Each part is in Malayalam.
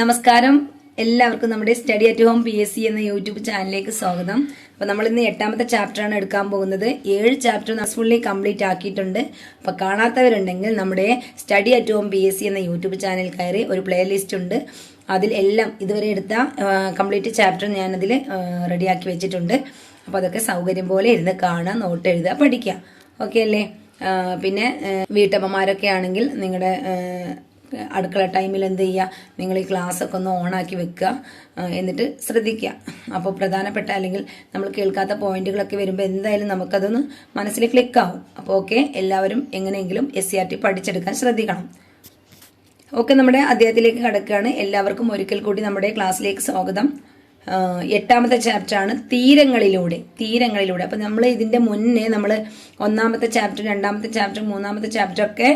നമസ്കാരം. എല്ലാവർക്കും നമ്മുടെ study at home P S C എന്ന യൂട്യൂബ് ചാനലിലേക്ക് സ്വാഗതം. അപ്പോൾ നമ്മൾ ഇന്ന് എട്ടാമത്തെ ചാപ്റ്ററാണ് എടുക്കാൻ പോകുന്നത്. ഏഴ് ചാപ്റ്റർ നമ്മൾ ഫുള്ളി കംപ്ലീറ്റ് ആക്കിയിട്ടുണ്ട്. അപ്പോൾ കാണാത്തവരുണ്ടെങ്കിൽ നമ്മുടെ study at home P S C എന്ന യൂട്യൂബ് ചാനൽ കയറി ഒരു പ്ലേലിസ്റ്റ് ഉണ്ട്. അതിൽ എല്ലാം ഇതുവരെ എടുത്ത കംപ്ലീറ്റ് ചാപ്റ്റർ ഞാനതിൽ റെഡിയാക്കി വെച്ചിട്ടുണ്ട്. അപ്പോൾ അതൊക്കെ സൗകര്യം പോലെ ഇരുന്ന് കാണുക നോട്ട് എഴുതുക പഠിക്കുക. ഓക്കെ അല്ലേ? പിന്നെ വീട്ടമ്മമാരൊക്കെ ആണെങ്കിൽ നിങ്ങളുടെ അടുക്കള ടൈമിൽ എന്ത് ചെയ്യുക നിങ്ങൾ ഈ ക്ലാസ് ഒക്കെ ഒന്ന് ഓണാക്കി വെക്കുക എന്നിട്ട് ശ്രദ്ധിക്കുക. അപ്പോൾ പ്രധാനപ്പെട്ട അല്ലെങ്കിൽ നമ്മൾ കേൾക്കാത്ത പോയിന്റുകളൊക്കെ വരുമ്പോൾ എന്തായാലും നമുക്കതൊന്ന് മനസ്സിൽ ക്ലിക്കാവും അപ്പോൾ ഓക്കെ എല്ലാവരും എങ്ങനെയെങ്കിലും എസ് സി ആർ ടി പഠിച്ചെടുക്കാൻ ശ്രദ്ധിക്കണം. ഓക്കെ നമ്മുടെ അദ്ദേഹത്തിലേക്ക് കടക്കുകയാണ്. എല്ലാവർക്കും ഒരിക്കൽ കൂടി നമ്മുടെ ക്ലാസ്സിലേക്ക് സ്വാഗതം. എട്ടാമത്തെ ചാപ്റ്ററാണ് തീരങ്ങളിലൂടെ തീരങ്ങളിലൂടെ. അപ്പം നമ്മൾ ഇതിന്റെ മുന്നേ നമ്മൾ ഒന്നാമത്തെ ചാപ്റ്റർ രണ്ടാമത്തെ ചാപ്റ്റർ മൂന്നാമത്തെ ചാപ്റ്റർ ഒക്കെ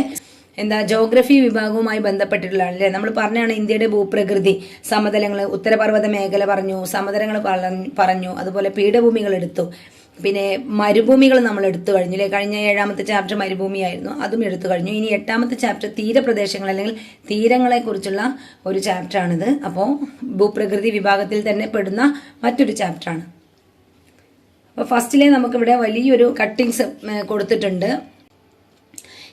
എന്താ ജോഗ്രഫി വിഭാഗവുമായി ബന്ധപ്പെട്ടിട്ടുള്ളതാണ് അല്ലേ? നമ്മൾ പറഞ്ഞാണ് ഇന്ത്യയുടെ ഭൂപ്രകൃതി സമതലങ്ങൾ ഉത്തരപർവത മേഖല പറഞ്ഞു സമതലങ്ങൾ പറഞ്ഞു- പറഞ്ഞു അതുപോലെ പീഠഭൂമികൾ എടുത്തു. പിന്നെ മരുഭൂമികൾ നമ്മൾ എടുത്തു കഴിഞ്ഞു അല്ലേ? കഴിഞ്ഞ ഏഴാമത്തെ ചാപ്റ്റർ മരുഭൂമിയായിരുന്നു അതും എടുത്തു കഴിഞ്ഞു. ഇനി എട്ടാമത്തെ ചാപ്റ്റർ തീരപ്രദേശങ്ങൾ അല്ലെങ്കിൽ തീരങ്ങളെ കുറിച്ചുള്ള ഒരു ചാപ്റ്ററാണിത് അപ്പോൾ ഭൂപ്രകൃതി വിഭാഗത്തിൽ തന്നെ പെടുന്ന മറ്റൊരു ചാപ്റ്ററാണ് അപ്പോൾ ഫസ്റ്റിലെ നമുക്കിവിടെ വലിയൊരു കട്ടിങ്സ് കൊടുത്തിട്ടുണ്ട്.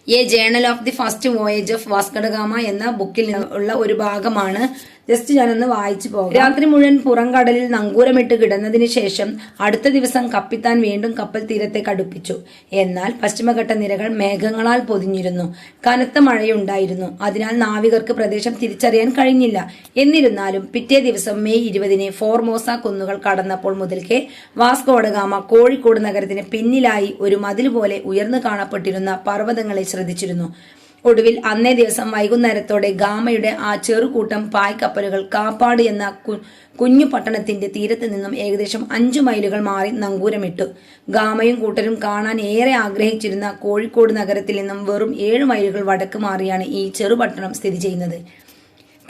A journal of the first voyage of Vasco da Gama എന്ന ബുക്കിൽ ഉള്ള ഒരു ഭാഗമാണ് ജസ്റ്റ് ഞാനൊന്ന് വായിച്ചു പോകാം. രാത്രി മുഴുവൻ പുറംകടലിൽ നങ്കൂരമിട്ട് കിടന്നതിന് ശേഷം അടുത്ത ദിവസം കപ്പിത്താൻ വീണ്ടും കപ്പൽ തീരത്തെ അടുപ്പിച്ചു എന്നാൽ പശ്ചിമഘട്ട നിരകൾ മേഘങ്ങളാൽ പൊതിഞ്ഞിരുന്നു. കനത്ത മഴയുണ്ടായിരുന്നു. അതിനാൽ നാവികർക്ക് പ്രദേശം തിരിച്ചറിയാൻ കഴിഞ്ഞില്ല. എന്നിരുന്നാലും പിറ്റേ ദിവസം മെയ് ഇരുപതിന് ഫോർമോസ കുന്നുകൾ കടന്നപ്പോൾ മുതൽക്കേ വാസ്കോഡഗാമ കോഴിക്കോട് നഗരത്തിന് പിന്നിലായി ഒരു മതിൽ പോലെ ഉയർന്നു കാണപ്പെട്ടിരുന്ന പർവതങ്ങളെ ശ്രദ്ധിച്ചിരുന്നു. ഒടുവിൽ അന്നേ ദിവസം വൈകുന്നേരത്തോടെ ഗാമയുടെ ആ ചെറുകൂട്ടം പായ്ക്കപ്പലുകൾ കാപ്പാട് എന്ന കുഞ്ഞു പട്ടണത്തിന്റെ തീരത്ത് നിന്നും ഏകദേശം അഞ്ചു മൈലുകൾ മാറി നങ്കൂരമിട്ടു. ഗാമയും കൂട്ടരും കാണാൻ ഏറെ ആഗ്രഹിച്ചിരുന്ന കോഴിക്കോട് നഗരത്തിൽ നിന്നും വെറും ഏഴ് മൈലുകൾ വടക്ക് മാറിയാണ് ഈ ചെറുപട്ടണം സ്ഥിതി ചെയ്യുന്നത്.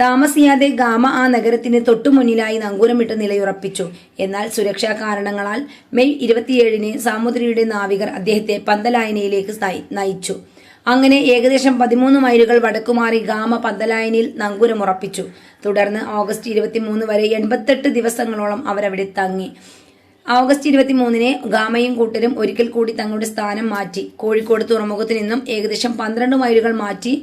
താമസിയാതെ ഗാമ ആ നഗരത്തിന് തൊട്ടുമുന്നിലായി നങ്കൂരമിട്ട് നിലയുറപ്പിച്ചു. എന്നാൽ സുരക്ഷാ കാരണങ്ങളാൽ മെയ് ഇരുപത്തിയേഴിന് സാമുദ്രിയുടെ നാവികർ അദ്ദേഹത്തെ പന്തലായനയിലേക്ക് നയിച്ചു. അങ്ങനെ ഏകദേശം പതിമൂന്ന് മൈലുകൾ വടക്കുമാറി ഗാമ പന്തലായനിൽ നങ്കൂരമുറപ്പിച്ചു തുടർന്ന് ഓഗസ്റ്റ് ഇരുപത്തിമൂന്ന് വരെ എൺപത്തെട്ട് ദിവസങ്ങളോളം അവരവിടെ തങ്ങി. ഓഗസ്റ്റ് ഇരുപത്തിമൂന്നിന് ഗാമയും കൂട്ടരും ഒരിക്കൽ കൂടി തങ്ങളുടെ സ്ഥാനം മാറ്റി. കോഴിക്കോട് തുറമുഖത്തു നിന്നും ഏകദേശം പന്ത്രണ്ട് മൈലുകൾ മാറ്റി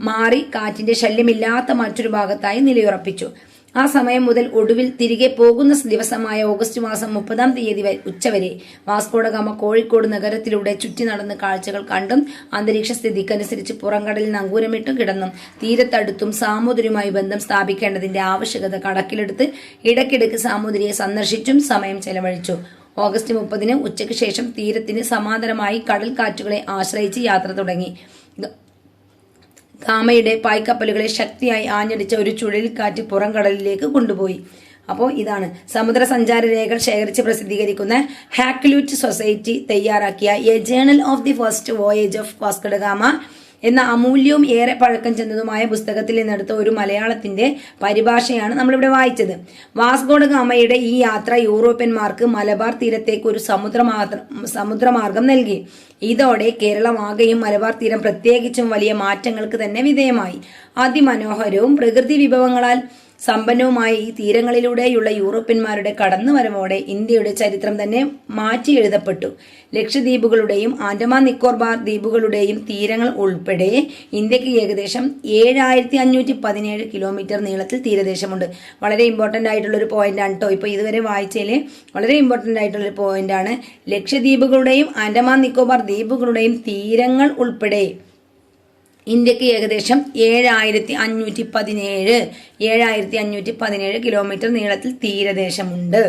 മാറി കാറ്റിന്റെ ശല്യമില്ലാത്ത മറ്റൊരു ഭാഗത്തായി നിലയുറപ്പിച്ചു. ആ സമയം മുതൽ ഒടുവിൽ തിരികെ പോകുന്ന ദിവസമായ ഓഗസ്റ്റ് മാസം മുപ്പതാം തീയതി വരെ ഉച്ചവരെ വാസ്കോഡഗാമ കോഴിക്കോട് നഗരത്തിലൂടെ ചുറ്റി നടന്ന് കാഴ്ചകൾ കണ്ടും അന്തരീക്ഷ സ്ഥിതിക്കനുസരിച്ച് പുറംകടലിൽ നങ്കൂരമിട്ടും കിടന്നും തീരത്തടുത്തും സാമൂതിരിയുമായി ബന്ധം സ്ഥാപിക്കേണ്ടതിന്റെ ആവശ്യകത കണക്കിലെടുത്ത് ഇടയ്ക്കിടയ്ക്ക് സാമൂതിരിയെ സന്ദർശിച്ചും സമയം ചെലവഴിച്ചു. ഓഗസ്റ്റ് മുപ്പതിന് ഉച്ചയ്ക്ക് ശേഷം തീരത്തിന് സമാന്തരമായി കടൽ കാറ്റുകളെ ആശ്രയിച്ച് യാത്ര തുടങ്ങി. ഗാമയുടെ പായ്ക്കപ്പലുകളെ ശക്തിയായി ആഞ്ഞടിച്ച ഒരു ചുഴലിക്കാറ്റ് പുറംകടലിലേക്ക് കൊണ്ടുപോയി. അപ്പോൾ ഇതാണ് സമുദ്ര സഞ്ചാര രേഖകൾ ശേഖരിച്ച് പ്രസിദ്ധീകരിക്കുന്ന ഹാക്ലൂറ്റ് സൊസൈറ്റി തയ്യാറാക്കിയ a journal of the first voyage of Vasco da Gama എന്ന അമൂല്യവും ഏറെ പഴക്കം ചെന്നതുമായ പുസ്തകത്തിൽ നിന്നെടുത്ത ഒരു മലയാളത്തിന്റെ പരിഭാഷയാണ് നമ്മളിവിടെ വായിച്ചത്. വാസ്കോഡ ഗാമയുടെ ഈ യാത്ര യൂറോപ്യന്മാർക്ക് മലബാർ തീരത്തേക്ക് ഒരു സമുദ്രമാർഗ സമുദ്രമാർഗം നൽകി. ഇതോടെ കേരളമാകെയും മലബാർ തീരം പ്രത്യേകിച്ചും വലിയ മാറ്റങ്ങൾക്ക് തന്നെ വിധേയമായി. അതിമനോഹരവും പ്രകൃതി വിഭവങ്ങളാൽ സമ്പന്നവുമായ ഈ തീരങ്ങളിലൂടെയുള്ള യൂറോപ്യന്മാരുടെ കടന്നുവരവോടെ ഇന്ത്യയുടെ ചരിത്രം തന്നെ മാറ്റി എഴുതപ്പെട്ടു. ലക്ഷദ്വീപുകളുടെയും ആൻഡമാൻ നിക്കോർബാർ ദ്വീപുകളുടെയും തീരങ്ങൾ ഉൾപ്പെടെ ഇന്ത്യയ്ക്ക് ഏകദേശം ഏഴായിരത്തി അഞ്ഞൂറ്റി പതിനേഴ് കിലോമീറ്റർ നീളത്തിൽ തീരദേശമുണ്ട്. വളരെ ഇമ്പോർട്ടന്റ് ആയിട്ടുള്ളൊരു പോയിന്റാണ് കേട്ടോ ഇപ്പോൾ ഇതുവരെ വായിച്ചതിൽ വളരെ ഇമ്പോർട്ടന്റ് ആയിട്ടുള്ളൊരു പോയിന്റ് പോയിന്റാണ് ലക്ഷദ്വീപുകളുടെയും ആൻഡമാൻ നിക്കോബാർ ദ്വീപുകളുടെയും തീരങ്ങൾ ഉൾപ്പെടെ. ഇന്ത്യയ്ക്ക് ഏകദേശം ഏഴായിരത്തി അഞ്ഞൂറ്റി പതിനേഴ് ഏഴായിരത്തി അഞ്ഞൂറ്റി പതിനേഴ് കിലോമീറ്റർ നീളത്തിൽ തീരദേശമുണ്ട്.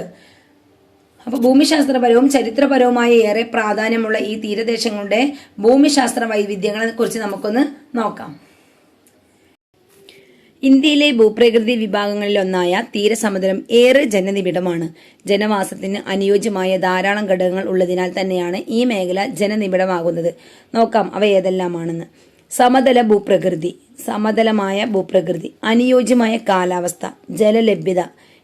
അപ്പോൾ ഭൂമിശാസ്ത്രപരവും ചരിത്രപരവുമായ ഏറെ പ്രാധാന്യമുള്ള ഈ തീരദേശങ്ങളുടെ ഭൂമിശാസ്ത്ര വൈവിധ്യങ്ങളെ കുറിച്ച് നമുക്കൊന്ന് നോക്കാം. ഇന്ത്യയിലെ ഭൂപ്രകൃതി വിഭാഗങ്ങളിലൊന്നായ തീരസമുദ്രം ഏറെ ജനനിബിഡമാണ്. ജനവാസത്തിന് അനുയോജ്യമായ ധാരാളം ഘടകങ്ങൾ ഉള്ളതിനാൽ തന്നെയാണ് ഈ മേഖല ജനനിബിഡമാകുന്നത്. നോക്കാം അവ ഏതെല്ലാമാണെന്ന്. സമതല ഭൂപ്രകൃതി സമതലമായ ഭൂപ്രകൃതി അനുയോജ്യമായ കാലാവസ്ഥ ജലലഭ്യത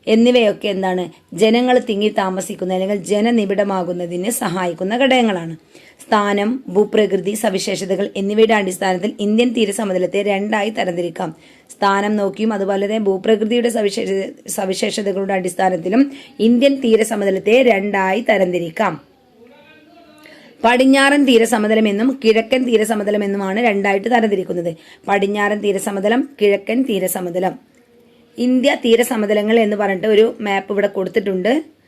എന്നിവയൊക്കെ എന്താണ്? ജനങ്ങൾ തിങ്ങി താമസിക്കുന്ന അല്ലെങ്കിൽ ജനനിബിഡമാകുന്നതിന് സഹായിക്കുന്ന ഘടകങ്ങളാണ്. സ്ഥാനം ഭൂപ്രകൃതി സവിശേഷതകൾ എന്നിവയുടെ അടിസ്ഥാനത്തിൽ ഇന്ത്യൻ തീരസമതലത്തെ രണ്ടായി തരംതിരിക്കാം. സ്ഥാനം നോക്കിയും അതുപോലെ തന്നെ ഭൂപ്രകൃതിയുടെ സവിശേഷ സവിശേഷതകളുടെ അടിസ്ഥാനത്തിലും ഇന്ത്യൻ തീരസമതലത്തെ രണ്ടായി തരംതിരിക്കാം. പടിഞ്ഞാറൻ തീരസമതലമെന്നും കിഴക്കൻ തീരസമതലമെന്നുമാണ് രണ്ടായിട്ട് തരംതിരിക്കുന്നത്. പടിഞ്ഞാറൻ തീരസമതലം കിഴക്കൻ തീരസമതലം. ഇന്ത്യ തീരസമതലങ്ങൾ എന്ന് പറഞ്ഞിട്ട് ഒരു മാപ്പ് ഇവിടെ കൊടുത്തിട്ടുണ്ട്.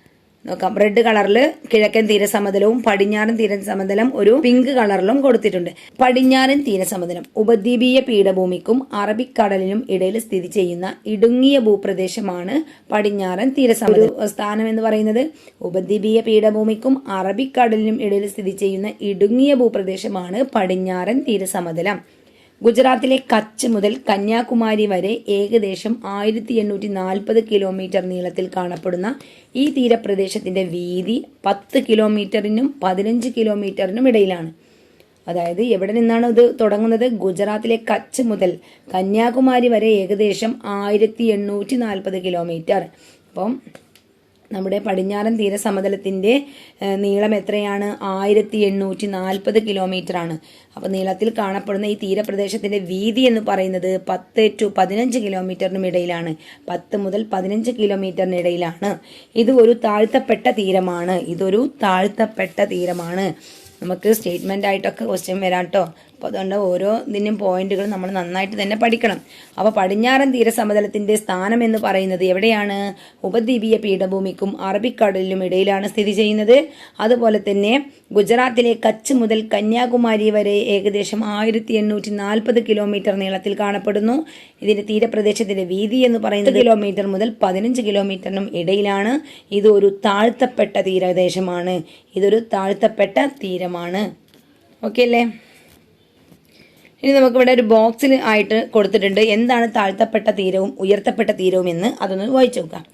നോക്കാം. റെഡ് കളറിൽ കിഴക്കൻ തീരസമതലവും പടിഞ്ഞാറൻ തീരസമതലം ഒരു പിങ്ക് കളറിലും കൊടുത്തിട്ടുണ്ട്. പടിഞ്ഞാറൻ തീരസമതലം ഉപദ്വീപീയ പീഠഭൂമിക്കും അറബിക്കടലിനും ഇടയിൽ സ്ഥിതി ചെയ്യുന്ന ഇടുങ്ങിയ ഭൂപ്രദേശമാണ് പടിഞ്ഞാറൻ തീരസമതലം. സ്ഥാനം എന്ന് പറയുന്നത് ഉപദ്വീപീയ പീഠഭൂമിക്കും അറബിക്കടലിനും ഇടയിൽ സ്ഥിതി ചെയ്യുന്ന ഇടുങ്ങിയ ഭൂപ്രദേശമാണ് പടിഞ്ഞാറൻ തീരസമതലം. ഗുജറാത്തിലെ കച്ച് മുതൽ കന്യാകുമാരി വരെ ഏകദേശം ആയിരത്തി എണ്ണൂറ്റി നാൽപ്പത് കിലോമീറ്റർ നീളത്തിൽ കാണപ്പെടുന്ന ഈ തീരപ്രദേശത്തിന്റെ വീതി പത്ത് കിലോമീറ്ററിനും പതിനഞ്ച് കിലോമീറ്ററിനും ഇടയിലാണ്. അതായത് എവിടെ നിന്നാണ് ഇത് തുടങ്ങുന്നത്? ഗുജറാത്തിലെ കച്ച് മുതൽ കന്യാകുമാരി വരെ ഏകദേശം ആയിരത്തി എണ്ണൂറ്റി നാൽപ്പത് കിലോമീറ്റർ. അപ്പം നമ്മുടെ പടിഞ്ഞാറൻ തീരസമതലത്തിന്റെ ഏഹ്, നീളം എത്രയാണ്? ആയിരത്തി എണ്ണൂറ്റി നാൽപ്പത് കിലോമീറ്റർ ആണ് അപ്പോൾ നീളത്തിൽ കാണപ്പെടുന്ന ഈ തീരപ്രദേശത്തിന്റെ വീതി എന്ന് പറയുന്നത് പത്ത് ടു പതിനഞ്ച് കിലോമീറ്ററിനും ഇടയിലാണ്. പത്ത് മുതൽ പതിനഞ്ച് കിലോമീറ്ററിന് ഇടയിലാണ്. ഇത് ഒരു താഴ്ത്തപ്പെട്ട തീരമാണ്. ഇതൊരു താഴ്ത്തപ്പെട്ട തീരമാണ്. നമുക്ക് സ്റ്റേറ്റ്മെന്റ് ആയിട്ടൊക്കെ ക്വസ്റ്റ്യൻ വരാം കേട്ടോ അപ്പോൾ അതുകൊണ്ട് ഓരോ ഇതിനും പോയിന്റുകൾ നമ്മൾ നന്നായിട്ട് തന്നെ പഠിക്കണം. അപ്പോൾ പടിഞ്ഞാറൻ തീരസമതലത്തിന്റെ സ്ഥാനം എന്ന് പറയുന്നത് എവിടെയാണ്? ഉപദ്വീപീയ പീഠഭൂമിക്കും അറബിക്കടലിനും ഇടയിലാണ് സ്ഥിതി ചെയ്യുന്നത്. അതുപോലെ തന്നെ ഗുജറാത്തിലെ കച്ച് മുതൽ കന്യാകുമാരി വരെ ഏകദേശം ആയിരത്തി എണ്ണൂറ്റി നാൽപ്പത് കിലോമീറ്റർ നീളത്തിൽ കാണപ്പെടുന്നു. ഇതിന്റെ തീരപ്രദേശത്തിന്റെ വീതി എന്ന് പറയുന്നത് കിലോമീറ്റർ മുതൽ പതിനഞ്ച് കിലോമീറ്ററിനും ഇടയിലാണ്. ഇത് ഒരു താഴ്ത്തപ്പെട്ട തീരദേശമാണ്. ഇതൊരു താഴ്ത്തപ്പെട്ട തീരമാണ്. ഓക്കെ അല്ലേ? ഇനി നമുക്കിവിടെ ഒരു ബോക്സിൽ ആയിട്ട് കൊടുത്തിട്ടുണ്ട്. എന്താണ് താഴ്ത്തപ്പെട്ട തീരവും ഉയർത്തപ്പെട്ട തീരവും എന്ന് അതൊന്ന് വായിച്ചു നോക്കാം.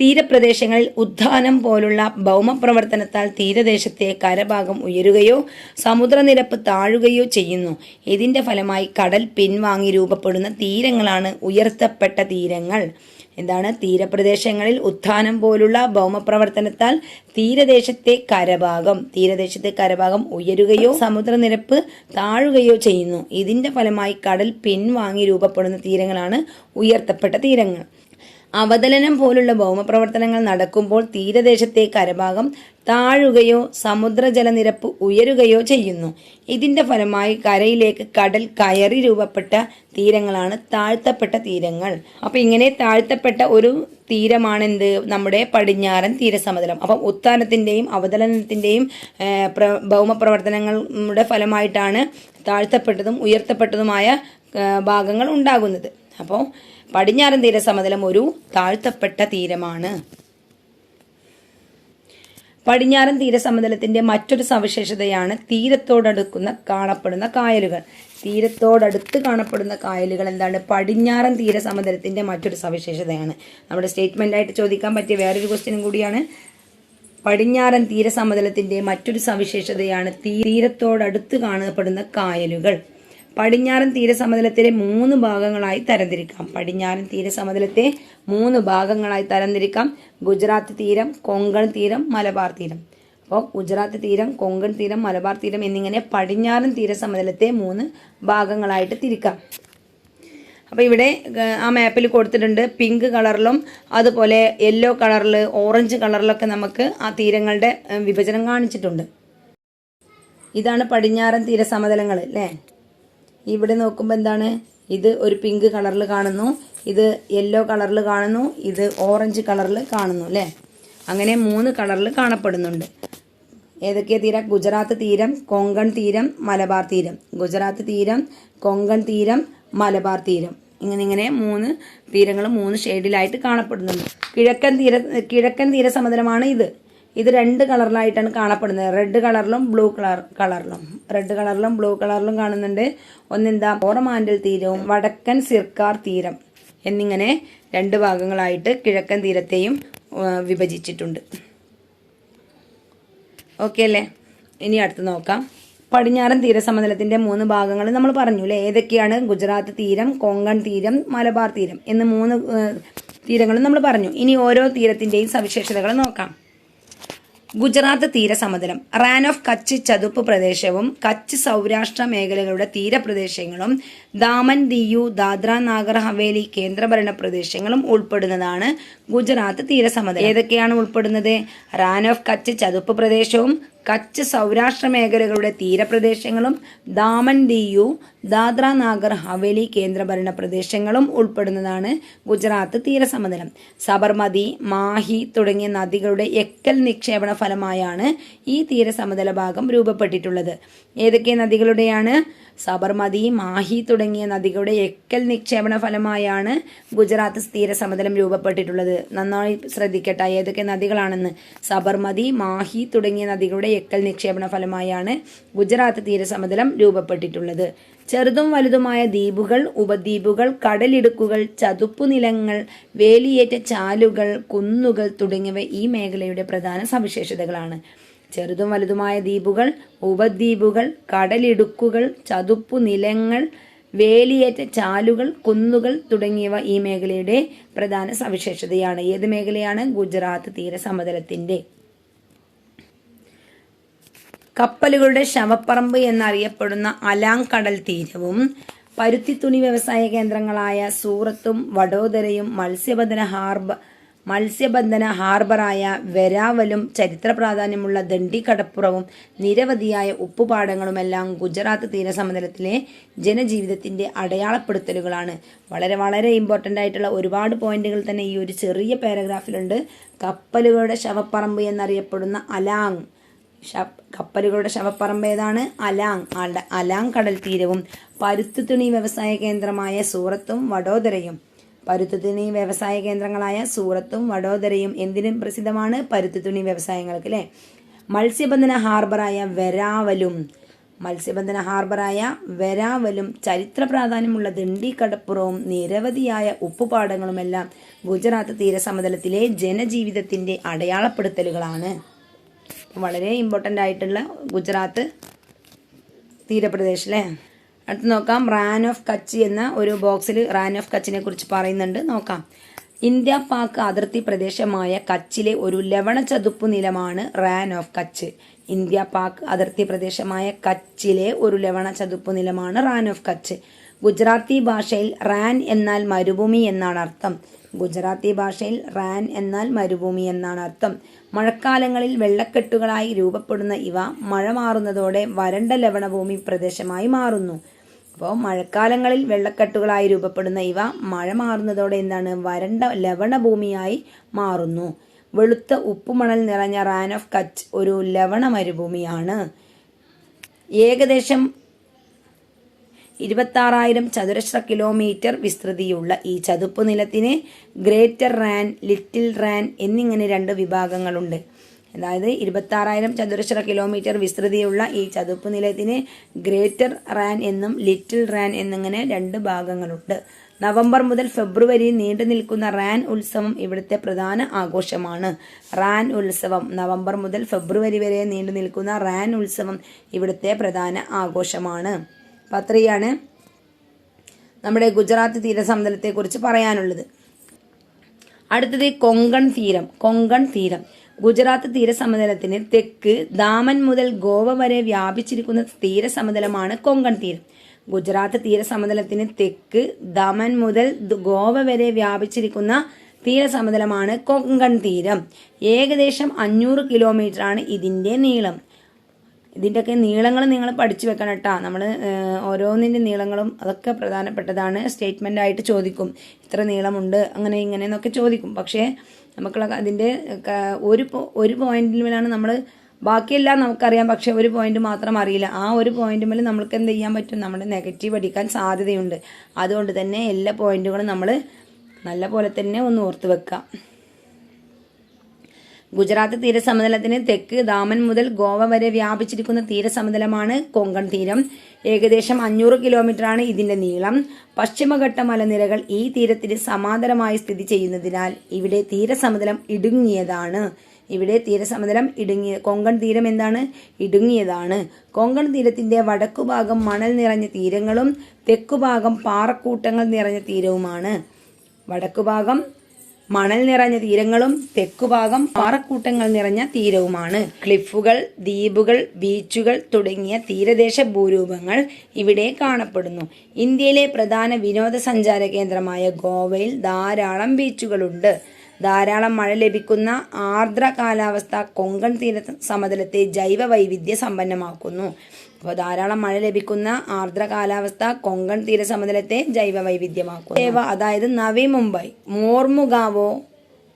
തീരപ്രദേശങ്ങളിൽ ഉദ്ധാനം പോലുള്ള ഭൗമപ്രവർത്തനത്താൽ തീരദേശത്തെ കരഭാഗം ഉയരുകയോ സമുദ്രനിരപ്പ് താഴുകയോ ചെയ്യുന്നു. ഇതിന്റെ ഫലമായി കടൽ പിൻവാങ്ങി രൂപപ്പെടുന്ന തീരങ്ങളാണ് ഉയർത്തപ്പെട്ട തീരങ്ങൾ. എന്താണ്? തീരപ്രദേശങ്ങളിൽ ഉത്ഥാനം പോലുള്ള ഭൗമപ്രവർത്തനത്താൽ തീരദേശത്തെ കരഭാഗം തീരദേശത്തെ കരഭാഗം ഉയരുകയോ സമുദ്രനിരപ്പ് താഴുകയോ ചെയ്യുന്നു. ഇതിന്റെ ഫലമായി കടൽ പിൻവാങ്ങി രൂപപ്പെടുന്ന തീരങ്ങളാണ് ഉയർത്തപ്പെട്ട തീരങ്ങൾ. അവതലനം പോലുള്ള ഭൗമപ്രവർത്തനങ്ങൾ നടക്കുമ്പോൾ തീരദേശത്തെ കരഭാഗം താഴുകയോ സമുദ്രജലനിരപ്പ് ഉയരുകയോ ചെയ്യുന്നു. ഇതിന്റെ ഫലമായി കരയിലേക്ക് കടൽ കയറി രൂപപ്പെട്ട തീരങ്ങളാണ് താഴ്ത്തപ്പെട്ട തീരങ്ങൾ. അപ്പൊ ഇങ്ങനെ താഴ്ത്തപ്പെട്ട ഒരു തീരമാണെന്ത്? നമ്മുടെ പടിഞ്ഞാറൻ തീരസമതലം. അപ്പം ഉത്താനത്തിന്റെയും അവതലനത്തിന്റെയും ഭൗമപ്രവർത്തനങ്ങളുടെ ഫലമായിട്ടാണ് താഴ്ത്തപ്പെട്ടതും ഉയർത്തപ്പെട്ടതുമായ ഭാഗങ്ങൾ ഉണ്ടാകുന്നത്. അപ്പോൾ പടിഞ്ഞാറൻ തീരസമതലം ഒരു താഴ്ത്തപ്പെട്ട തീരമാണ്. പടിഞ്ഞാറൻ തീരസമതലത്തിന്റെ മറ്റൊരു സവിശേഷതയാണ് തീരത്തോടടുക്കുന്ന കാണപ്പെടുന്ന കായലുകൾ. തീരത്തോടടുത്ത് കാണപ്പെടുന്ന കായലുകൾ എന്താണ്? പടിഞ്ഞാറൻ തീരസമതലത്തിന്റെ മറ്റൊരു സവിശേഷതയാണ്. നമ്മുടെ സ്റ്റേറ്റ്മെന്റ് ആയിട്ട് ചോദിക്കാൻ പറ്റിയ വേറൊരു ക്വസ്റ്റ്യനും കൂടിയാണ്. പടിഞ്ഞാറൻ തീരസമതലത്തിന്റെ മറ്റൊരു സവിശേഷതയാണ് തീരത്തോടടുത്ത് കാണപ്പെടുന്ന കായലുകൾ. പടിഞ്ഞാറൻ തീരസമതലത്തിലെ മൂന്ന് ഭാഗങ്ങളായി തരംതിരിക്കാം. പടിഞ്ഞാറൻ തീരസമതലത്തെ മൂന്ന് ഭാഗങ്ങളായി തരംതിരിക്കാം. ഗുജറാത്ത് തീരം കൊങ്കൺ തീരം മലബാർ തീരം. അപ്പോൾ ഗുജറാത്ത് തീരം കൊങ്കൺ തീരം മലബാർ തീരം എന്നിങ്ങനെ പടിഞ്ഞാറൻ തീരസമതലത്തെ മൂന്ന് ഭാഗങ്ങളായിട്ട് തിരിക്കാം. അപ്പോൾ ഇവിടെ ആ മാപ്പിൽ കൊടുത്തിട്ടുണ്ട് പിങ്ക് കളറിലും അതുപോലെ യെല്ലോ കളറിൽ ഓറഞ്ച് കളറിലൊക്കെ നമുക്ക് ആ തീരങ്ങളുടെ വിഭജനം കാണിച്ചിട്ടുണ്ട്. ഇതാണ് പടിഞ്ഞാറൻ തീരസമതലങ്ങൾ അല്ലേ? ഇവിടെ നോക്കുമ്പോൾ എന്താണ്? ഇത് ഒരു പിങ്ക് കളറിൽ കാണുന്നു. ഇത് യെല്ലോ കളറിൽ കാണുന്നു. ഇത് ഓറഞ്ച് കളറിൽ കാണുന്നു അല്ലേ? അങ്ങനെ മൂന്ന് കളറിൽ കാണപ്പെടുന്നുണ്ട്. ഏതൊക്കെയാ തീരം? ഗുജറാത്ത് തീരം കൊങ്കൺ തീരം മലബാർ തീരം. ഗുജറാത്ത് തീരം കൊങ്കൺ തീരം മലബാർ തീരം. ഇങ്ങനെ ഇങ്ങനെ മൂന്ന് തീരങ്ങൾ മൂന്ന് ഷെയ്ഡിലായിട്ട് കാണപ്പെടുന്നുണ്ട്. കിഴക്കൻ തീര കിഴക്കൻ തീരസമതലമാണ് ഇത്. ഇത് രണ്ട് കളറിലായിട്ടാണ് കാണപ്പെടുന്നത്. റെഡ് കളറിലും ബ്ലൂ കളർ കളറിലും. റെഡ് കളറിലും ബ്ലൂ കളറിലും കാണുന്നുണ്ട്. ഒന്നെന്താ? ഓറമാൻഡൽ തീരവും വടക്കൻ സിർക്കാർ തീരം എന്നിങ്ങനെ രണ്ട് ഭാഗങ്ങളായിട്ട് കിഴക്കൻ തീരത്തെയും വിഭജിച്ചിട്ടുണ്ട്. ഓക്കെ അല്ലേ? ഇനി അടുത്ത് നോക്കാം. പടിഞ്ഞാറൻ തീരസമതലത്തിന്റെ മൂന്ന് ഭാഗങ്ങൾ നമ്മൾ പറഞ്ഞു അല്ലേ? ഏതൊക്കെയാണ്? ഗുജറാത്ത് തീരം കൊങ്കൺ തീരം മലബാർ തീരം എന്ന് മൂന്ന് തീരങ്ങളും നമ്മൾ പറഞ്ഞു. ഇനി ഓരോ തീരത്തിന്റെയും സവിശേഷതകൾ നോക്കാം. ഗുജറാത്ത് തീരസമതലം റാൻ ഓഫ് കച്ച് ചതുപ്പ് പ്രദേശവും കച്ച് സൗരാഷ്ട്ര മേഖലകളുടെ തീരപ്രദേശങ്ങളും ദാമൻ ദിയു ദാദ്ര നാഗർ ഹവേലി കേന്ദ്രഭരണ പ്രദേശങ്ങളും ഉൾപ്പെടുന്നതാണ് ഗുജറാത്ത് തീരസമതലം. ഏതൊക്കെയാണ് ഉൾപ്പെടുന്നത്? റാൻ ഓഫ് കച്ച് ചതുപ്പ് പ്രദേശവും കച്ച് സൗരാഷ്ട്ര മേഖലകളുടെ തീരപ്രദേശങ്ങളും ദാമൻ ദിയു ദാദ്ര നാഗർ ഹവേലി കേന്ദ്രഭരണ പ്രദേശങ്ങളും ഉൾപ്പെടുന്നതാണ് ഗുജറാത്ത് തീരസമതലം. സബർമതി മാഹി തുടങ്ങിയ നദികളുടെ എക്കൽ നിക്ഷേപണ ഫലമായാണ് ഈ തീരസമതല ഭാഗം രൂപപ്പെട്ടിട്ടുള്ളത്. ഏതൊക്കെ നദികളുടെയാണ്? സബർമതി മാഹി തുടങ്ങിയ നദികളുടെ എക്കൽ നിക്ഷേപണ ഫലമായാണ് ഗുജറാത്ത് തീരസമതലം രൂപപ്പെട്ടിട്ടുള്ളത്. നന്നായി ശ്രദ്ധിക്കട്ടെ ഏതൊക്കെ നദികളാണെന്ന്. സബർമതി മാഹി തുടങ്ങിയ നദികളുടെ എക്കൽ നിക്ഷേപണ ഫലമായാണ് ഗുജറാത്ത് തീരസമതലം രൂപപ്പെട്ടിട്ടുള്ളത്. ചെറുതും വലുതുമായ ദ്വീപുകൾ ഉപദ്വീപുകൾ കടലിടുക്കുകൾ ചതുപ്പുനിലങ്ങൾ വേലിയേറ്റ ചാലുകൾ കുന്നുകൾ തുടങ്ങിയവ ഈ മേഖലയുടെ പ്രധാന സവിശേഷതകളാണ്. ചെറുതും വലുതുമായ ദ്വീപുകൾ ഉപദ്വീപുകൾ കടലിടുക്കുകൾ ചതുപ്പു നിലങ്ങൾ വേലിയേറ്റ ചാലുകൾ കുന്നുകൾ തുടങ്ങിയവ ഈ മേഖലയുടെ പ്രധാന സവിശേഷതയാണ്. ഏത് മേഖലയാണ്? ഗുജറാത്ത് തീരസമതലത്തിന്റെ. കപ്പലുകളുടെ ശവപ്പറമ്പ് എന്നറിയപ്പെടുന്ന അലാങ് കടൽ തീരവും പരുത്തിത്തുണി വ്യവസായ കേന്ദ്രങ്ങളായ സൂറത്തും വഡോദരയും മത്സ്യബന്ധന ഹാർബർ മത്സ്യബന്ധന ഹാർബറായ വെരാവലും ചരിത്ര പ്രാധാന്യമുള്ള ദണ്ഡിക്കടപ്പുറവും നിരവധിയായ ഉപ്പുപാടങ്ങളുമെല്ലാം ഗുജറാത്ത് തീരസമതലത്തിലെ ജനജീവിതത്തിന്റെ അടയാളപ്പെടുത്തലുകളാണ്. വളരെ വളരെ ഇമ്പോർട്ടന്റ് ആയിട്ടുള്ള ഒരുപാട് പോയിന്റുകൾ തന്നെ ഈ ഒരു ചെറിയ പാരഗ്രാഫിലുണ്ട്. കപ്പലുകളുടെ ശവപ്പറമ്പ് എന്നറിയപ്പെടുന്ന അലാങ്. കപ്പലുകളുടെ ശവപ്പറമ്പ് ഏതാണ്? അലാങ്. അലാങ് കടൽ തീരവും പരുത്തുതുണി വ്യവസായ കേന്ദ്രമായ സൂറത്തും വഡോദരയും. പരുത്തുതുണി വ്യവസായ കേന്ദ്രങ്ങളായ സൂറത്തും വഡോദരയും എന്തിനും പ്രസിദ്ധമാണ് പരുത്തുതുണി വ്യവസായങ്ങൾക്ക് അല്ലെ മത്സ്യബന്ധന ഹാർബറായ വെരാവലും മത്സ്യബന്ധന ഹാർബറായ വെരാവലും ചരിത്ര പ്രാധാന്യമുള്ള ദണ്ഡി കടപ്പുറവും നിരവധിയായ ഉപ്പുപാടങ്ങളുമെല്ലാം ഗുജറാത്ത് തീരസമതലത്തിലെ ജനജീവിതത്തിന്റെ അടയാളപ്പെടുത്തലുകളാണ്. വളരെ ഇമ്പോർട്ടന്റ് ആയിട്ടുള്ള ഗുജറാത്ത് തീരപ്രദേശം അല്ലേ അടുത്ത് നോക്കാം. റാൻ ഓഫ് കച്ച് എന്ന ഒരു ബോക്സിൽ റാൻ ഓഫ് കച്ചിനെ കുറിച്ച് പറയുന്നുണ്ട്. നോക്കാം. ഇന്ത്യ പാക് അതിർത്തി പ്രദേശമായ കച്ചിലെ ഒരു ലവണ ചതുപ്പ് നിലമാണ് റാൻ ഓഫ് കച്ച്. ഇന്ത്യ പാക് അതിർത്തി പ്രദേശമായ കച്ചിലെ ഒരു ലവണ ചതുപ്പ് നിലമാണ് റാൻ ഓഫ് കച്ച്. ഗുജറാത്തി ഭാഷയിൽ റാൻ എന്നാൽ മരുഭൂമി എന്നാണ് അർത്ഥം. ഗുജറാത്തി ഭാഷയിൽ റാൻ എന്നാൽ മരുഭൂമി എന്നാണ് അർത്ഥം. മഴക്കാലങ്ങളിൽ വെള്ളക്കെട്ടുകളായി രൂപപ്പെടുന്ന ഇവ മഴ മാറുന്നതോടെ വരണ്ട ലവണഭൂമി പ്രദേശമായി മാറുന്നു. അപ്പോൾ മഴക്കാലങ്ങളിൽ വെള്ളക്കെട്ടുകളായി രൂപപ്പെടുന്ന ഇവ മഴ മാറുന്നതോടെ എന്താണ് വരണ്ട ലവണഭൂമിയായി മാറുന്നു. വെളുത്ത ഉപ്പുമണൽ നിറഞ്ഞ റാൻ ഓഫ് കച്ച് ഒരു ലവണ മരുഭൂമിയാണ്. ഏകദേശം ഇരുപത്താറായിരം ചതുരശ്ര കിലോമീറ്റർ വിസ്തൃതിയുള്ള ഈ ചതുപ്പ് നിലത്തിന് ഗ്രേറ്റർ റാൻ ലിറ്റിൽ റാൻ എന്നിങ്ങനെ രണ്ട് വിഭാഗങ്ങളുണ്ട്. അതായത് ഇരുപത്താറായിരം ചതുരശ്ര കിലോമീറ്റർ വിസ്തൃതിയുള്ള ഈ ചതുപ്പ് നിലയത്തിന് ഗ്രേറ്റർ റാൻ എന്നും ലിറ്റിൽ റാൻ എന്നിങ്ങനെ രണ്ട് ഭാഗങ്ങളുണ്ട്. നവംബർ മുതൽ ഫെബ്രുവരി നീണ്ടു നിൽക്കുന്ന റാൻ ഉത്സവം ഇവിടുത്തെ പ്രധാന ആഘോഷമാണ്. റാൻ ഉത്സവം നവംബർ മുതൽ ഫെബ്രുവരി വരെ നീണ്ടു നിൽക്കുന്ന റാൻ ഉത്സവം ഇവിടുത്തെ പ്രധാന ആഘോഷമാണ്. പത്രിയാണ് നമ്മുടെ ഗുജറാത്ത് തീരസമതലത്തെക്കുറിച്ച് പറയാനുള്ളത്. അടുത്തത് കൊങ്കൺ തീരം. കൊങ്കൺ തീരം. ഗുജറാത്ത് തീരസമതലത്തിന് തെക്ക് ദാമൻ മുതൽ ഗോവ വരെ വ്യാപിച്ചിരിക്കുന്ന തീരസമതലമാണ് കൊങ്കൺ തീരം. ഗുജറാത്ത് തീരസമതലത്തിന് തെക്ക് ദമൻ മുതൽ ഗോവ വരെ വ്യാപിച്ചിരിക്കുന്ന തീരസമതലമാണ് കൊങ്കൺ തീരം. ഏകദേശം അഞ്ഞൂറ് കിലോമീറ്ററാണ് ഇതിന്റെ നീളം. ഇതിന്റെയൊക്കെ നീളങ്ങൾ നിങ്ങൾ പഠിച്ചു വെക്കണം കേട്ടോ. നമ്മൾ ഓരോന്നിന്റെ നീളങ്ങളും അതൊക്കെ പ്രധാനപ്പെട്ടതാണ്. സ്റ്റേറ്റ്മെന്റ് ആയിട്ട് ചോദിക്കും. ഇത്ര നീളമുണ്ട് അങ്ങനെ ഇങ്ങനെ എന്നൊക്കെ ചോദിക്കും. പക്ഷേ നമുക്കുള്ള അതിന്റെ ഒരു ഒരു പോയിന്റിലാണ് നമ്മൾ ബാക്കിയെല്ലാം നമുക്കറിയാം. പക്ഷെ ഒരു പോയിന്റ് മാത്രം അറിയില്ല. ആ ഒരു പോയിന്റ് മേലെ നമ്മൾക്ക് എന്ത് ചെയ്യാൻ പറ്റും? നമ്മുടെ നെഗറ്റീവ് അടിക്കാൻ സാധ്യതയുണ്ട്. അതുകൊണ്ട് തന്നെ എല്ലാ പോയിന്റുകളും നമ്മൾ നല്ല പോലെ തന്നെ ഒന്ന് ഓർത്ത് വെക്കാം ഗുജറാത്ത് തീരസമതലത്തിന് തെക്ക് ദാമൻ മുതൽ ഗോവ വരെ വ്യാപിച്ചിരിക്കുന്ന തീരസമതലമാണ് കൊങ്കൺ തീരം. ഏകദേശം അഞ്ഞൂറ് കിലോമീറ്ററാണ് ഇതിന്റെ നീളം. പശ്ചിമഘട്ട മലനിരകൾ ഈ തീരത്തിന് സമാന്തരമായി സ്ഥിതി ചെയ്യുന്നതിനാൽ ഇവിടെ തീരസമതലം ഇടുങ്ങിയതാണ്. ഇവിടെ തീരസമതലം ഇടുങ്ങിയ കൊങ്കൺ തീരം എന്താണ്? ഇടുങ്ങിയതാണ്. കൊങ്കൺ തീരത്തിന്റെ വടക്കുഭാഗം മണൽ നിറഞ്ഞ തീരങ്ങളും തെക്കുഭാഗം പാറക്കൂട്ടങ്ങൾ നിറഞ്ഞ തീരവുമാണ്. വടക്കുഭാഗം മണൽ നിറഞ്ഞ തീരങ്ങളും തെക്കുഭാഗം പാറക്കൂട്ടങ്ങൾ നിറഞ്ഞ തീരവുമാണ്. ക്ലിഫുകൾ ദ്വീപുകൾ ബീച്ചുകൾ തുടങ്ങിയ തീരദേശ ഭൂരൂപങ്ങൾ ഇവിടെ കാണപ്പെടുന്നു. ഇന്ത്യയിലെ പ്രധാന വിനോദസഞ്ചാര കേന്ദ്രമായ ഗോവയിൽ ധാരാളം ബീച്ചുകളുണ്ട്. ധാരാളം മഴ ലഭിക്കുന്ന ആർദ്ര കാലാവസ്ഥ കൊങ്കൺ തീര സമതലത്തെ ജൈവ വൈവിധ്യ സമ്പന്നമാക്കുന്നു. അപ്പോൾ ധാരാളം മഴ ലഭിക്കുന്ന ആർദ്ര കാലാവസ്ഥ കൊങ്കൺ തീരസമതലത്തെ ജൈവ വൈവിധ്യമാക്കും അതായത് നവി മുംബൈ മോർമുഗാവോ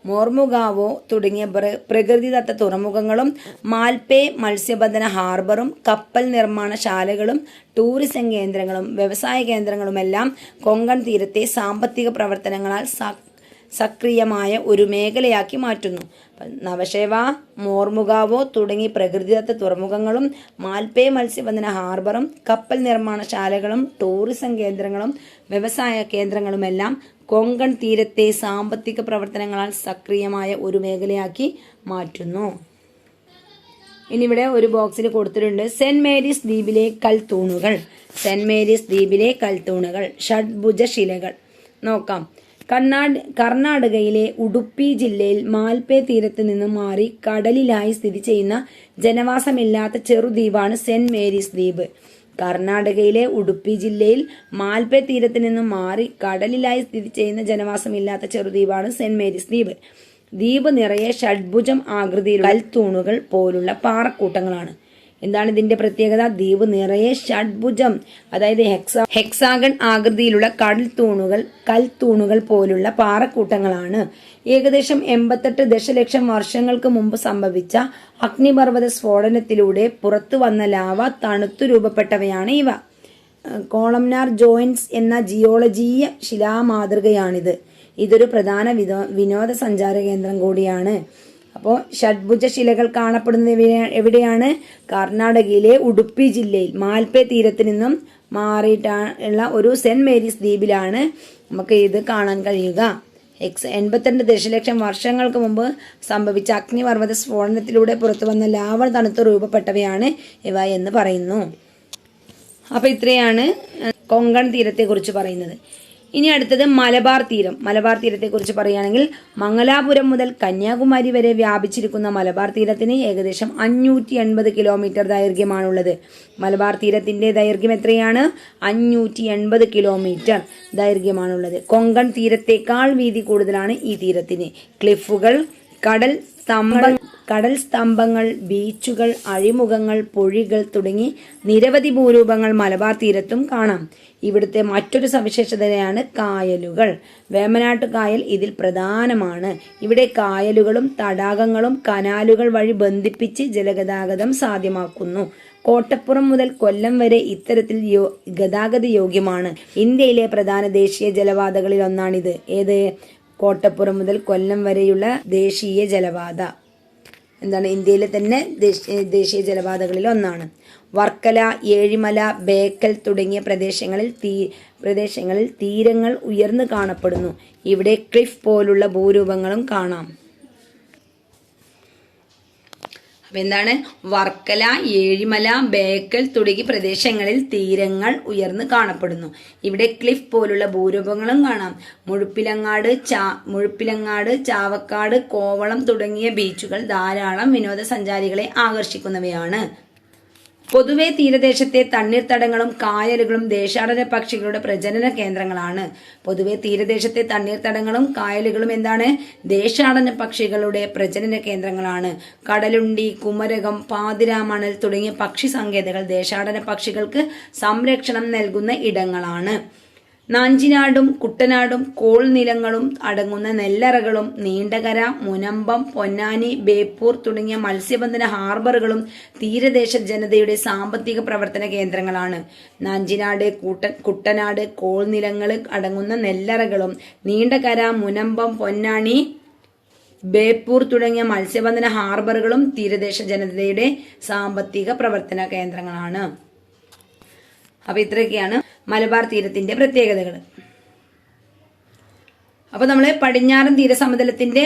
മോർമുഗാവോ തുടങ്ങിയ പ്ര- പ്രകൃതിദത്ത തുറമുഖങ്ങളും മാൽപേ മത്സ്യബന്ധന ഹാർബറും കപ്പൽ നിർമ്മാണശാലകളും ടൂറിസം കേന്ദ്രങ്ങളും വ്യവസായ കേന്ദ്രങ്ങളുമെല്ലാം കൊങ്കൺ തീരത്തെ സാമ്പത്തിക പ്രവർത്തനങ്ങളാൽ സക്രിയമായ ഒരു മേഖലയാക്കി മാറ്റുന്നു. നവശേവ മോർമുഗാവോ തുടങ്ങി പ്രകൃതിദത്ത തുറമുഖങ്ങളും മാൽപേ മത്സ്യബന്ധന ഹാർബറും കപ്പൽ നിർമ്മാണശാലകളും ടൂറിസം കേന്ദ്രങ്ങളും വ്യവസായ കേന്ദ്രങ്ങളുമെല്ലാം കൊങ്കൺ തീരത്തെ സാമ്പത്തിക പ്രവർത്തനങ്ങളാൽ സക്രിയമായ ഒരു മേഖലയാക്കി മാറ്റുന്നു. ഇനി ഇവിടെ ഒരു ബോക്സിൽ കൊടുത്തിട്ടുണ്ട് സെന്റ് മേരീസ് ദ്വീപിലെ കൽത്തൂണുകൾ. സെന്റ് മേരീസ് ദ്വീപിലെ കൽത്തൂണുകൾ ഷഡ്ഭുജ ശിലകൾ നോക്കാം. കർണാട് കർണാടകയിലെ ഉടുപ്പി ജില്ലയിൽ മാൽപേ തീരത്ത് നിന്ന് മാറി കടലിലായി സ്ഥിതി ചെയ്യുന്ന ജനവാസമില്ലാത്ത ചെറുദ്വീപാണ് സെന്റ് മേരീസ് ദ്വീപ്. കർണാടകയിലെ ഉടുപ്പി ജില്ലയിൽ മാൽപേ തീരത്ത് നിന്ന് മാറി കടലിലായി സ്ഥിതി ചെയ്യുന്ന ജനവാസമില്ലാത്ത ചെറുദ്വീപാണ് സെന്റ് മേരീസ് ദ്വീപ്. ദ്വീപ് നിറയെ ഷഡ്ഭുജം ആകൃതിയിലുള്ള കൽത്തൂണുകൾ പോലുള്ള പാറക്കൂട്ടങ്ങളാണ്. എന്താണ് ഇതിന്റെ പ്രത്യേകത? ദ്വീപ് നിറയെ ഷഡ്ഭുജം അതായത് ഹെക്സാ ഹെക്സാഗൺ ആകൃതിയിലുള്ള കടൽ തൂണുകൾ കൽത്തൂണുകൾ പോലുള്ള പാറക്കൂട്ടങ്ങളാണ്. ഏകദേശം എൺപത്തെട്ട് ദശലക്ഷം വർഷങ്ങൾക്ക് മുമ്പ് സംഭവിച്ച അഗ്നിപർവത സ്ഫോടനത്തിലൂടെ പുറത്തു വന്ന ലാവ തണുത്തു രൂപപ്പെട്ടവയാണ് ഇവ. കോളംനാർ ജോയിൻസ് എന്ന ജിയോളജീയ ശിലാമാതൃകയാണിത്. ഇതൊരു പ്രധാന വിനോ വിനോദസഞ്ചാര കേന്ദ്രം കൂടിയാണ്. അപ്പോൾ ഷഡ്ഭുജ ശിലകൾ കാണപ്പെടുന്നത് എവിടെ- എവിടെയാണ്? കർണാടകയിലെ ഉടുപ്പി ജില്ലയിൽ. മാൽപേ തീരത്ത് നിന്നും മാറിയിട്ടുള്ള ഒരു സെന്റ് മേരീസ് ദ്വീപിലാണ് നമുക്ക് ഇത് കാണാൻ കഴിയുക. എക്സ് എൺപത്തിരണ്ട് ദശലക്ഷം വർഷങ്ങൾക്ക് മുമ്പ് സംഭവിച്ച അഗ്നിപർവത സ്ഫോടനത്തിലൂടെ പുറത്തു വന്ന ലാവ തണുത്ത് രൂപപ്പെട്ടവയാണ് ഇവ എന്ന് പറയുന്നു. അപ്പോൾ ഇത്രയാണ് കൊങ്കൺ തീരത്തെക്കുറിച്ച് പറയുന്നത്. ഇനി അടുത്തത് മലബാർ തീരം. മലബാർ തീരത്തെ കുറിച്ച് പറയുകയാണെങ്കിൽ മംഗലാപുരം മുതൽ കന്യാകുമാരി വരെ വ്യാപിച്ചിരിക്കുന്ന മലബാർ തീരത്തിന് ഏകദേശം അഞ്ഞൂറ്റി എൺപത് കിലോമീറ്റർ ദൈർഘ്യമാണുള്ളത്. മലബാർ തീരത്തിന്റെ ദൈർഘ്യം എത്രയാണ്? അഞ്ഞൂറ്റി എൺപത് കിലോമീറ്റർ ദൈർഘ്യമാണുള്ളത്. കൊങ്കൺ തീരത്തേക്കാൾ വീതി കൂടുതലാണ് ഈ തീരത്തിന്. ക്ലിഫുകൾ കടൽ സ്തംഭ കടൽ സ്തംഭങ്ങൾ ബീച്ചുകൾ അഴിമുഖങ്ങൾ പൊഴികൾ തുടങ്ങി നിരവധി ഭൂരൂപങ്ങൾ മലബാർ തീരത്തും കാണാം. ഇവിടുത്തെ മറ്റൊരു സവിശേഷതയാണ് കായലുകൾ. വേമനാട്ട് കായൽ ഇതിൽ പ്രധാനമാണ്. ഇവിടെ കായലുകളും തടാകങ്ങളും കനാലുകൾ വഴി ബന്ധിപ്പിച്ച് ജലഗതാഗതം സാധ്യമാക്കുന്നു. കോട്ടപ്പുറം മുതൽ കൊല്ലം വരെ ഇത്തരത്തിൽ യോ ഗതാഗത യോഗ്യമാണ്. ഇന്ത്യയിലെ പ്രധാന ദേശീയ ജലപാതകളിൽ ഒന്നാണിത് ഏത്? കോട്ടപ്പുറം മുതൽ കൊല്ലം വരെയുള്ള ദേശീയ ജലപാത. എന്താണ് ഇന്ത്യയിലെ തന്നെ ദേശീയ ജലപാതകളിൽ ഒന്നാണ്. വർക്കല ഏഴിമല ബേക്കൽ തുടങ്ങിയ പ്രദേശങ്ങളിൽ തീ പ്രദേശങ്ങളിൽ തീരങ്ങൾ ഉയർന്നു കാണപ്പെടുന്നു. ഇവിടെ ക്ലിഫ് പോലുള്ള ഭൂരൂപങ്ങളും കാണാം. അപ്പൊ എന്താണ്? വർക്കല ഏഴിമല ബേക്കൽ തുടങ്ങി പ്രദേശങ്ങളിൽ തീരങ്ങൾ ഉയർന്നു കാണപ്പെടുന്നു. ഇവിടെ ക്ലിഫ് പോലുള്ള ഭൂരൂപങ്ങളും കാണാം. മുഴുപ്പിലങ്ങാട് ചാ മുഴുപ്പിലങ്ങാട് ചാവക്കാട് കോവളം തുടങ്ങിയ ബീച്ചുകൾ ധാരാളം വിനോദസഞ്ചാരികളെ ആകർഷിക്കുന്നവയാണ്. പൊതുവെ തീരദേശത്തെ തണ്ണീർത്തടങ്ങളും കായലുകളും ദേശാടന പക്ഷികളുടെ പ്രജനന കേന്ദ്രങ്ങളാണ്. പൊതുവെ തീരദേശത്തെ തണ്ണീർത്തടങ്ങളും കായലുകളും എന്താണ്? ദേശാടന പക്ഷികളുടെ പ്രജനന കേന്ദ്രങ്ങളാണ്. കടലുണ്ടി കുമരകം പാതിരാമണൽ തുടങ്ങിയ പക്ഷി സങ്കേതങ്ങൾ ദേശാടന പക്ഷികൾക്ക് സംരക്ഷണം നൽകുന്ന ഇടങ്ങളാണ്. നാഞ്ചിനാടും കുട്ടനാടും കോൾ നിലങ്ങളും അടങ്ങുന്ന നെല്ലറകളും നീണ്ടകര മുനമ്പം പൊന്നാനി ബേപ്പൂർ തുടങ്ങിയ മത്സ്യബന്ധന ഹാർബറുകളും തീരദേശ ജനതയുടെ സാമ്പത്തിക പ്രവർത്തന കേന്ദ്രങ്ങളാണ്. നാഞ്ചിനാട് കൂട്ട കുട്ടനാട് കോൾ നിലങ്ങൾ അടങ്ങുന്ന നെല്ലറകളും നീണ്ടകര മുനമ്പം പൊന്നാനി ബേപ്പൂർ തുടങ്ങിയ മത്സ്യബന്ധന ഹാർബറുകളും തീരദേശ ജനതയുടെ സാമ്പത്തിക പ്രവർത്തന കേന്ദ്രങ്ങളാണ്. അപ്പൊ ഇത്രയൊക്കെയാണ്. മലബാർ തീരത്തിന്റെ പ്രത്യേകതകൾ അപ്പോൾ നമ്മൾ പടിഞ്ഞാറൻ തീരസമതലത്തിന്റെ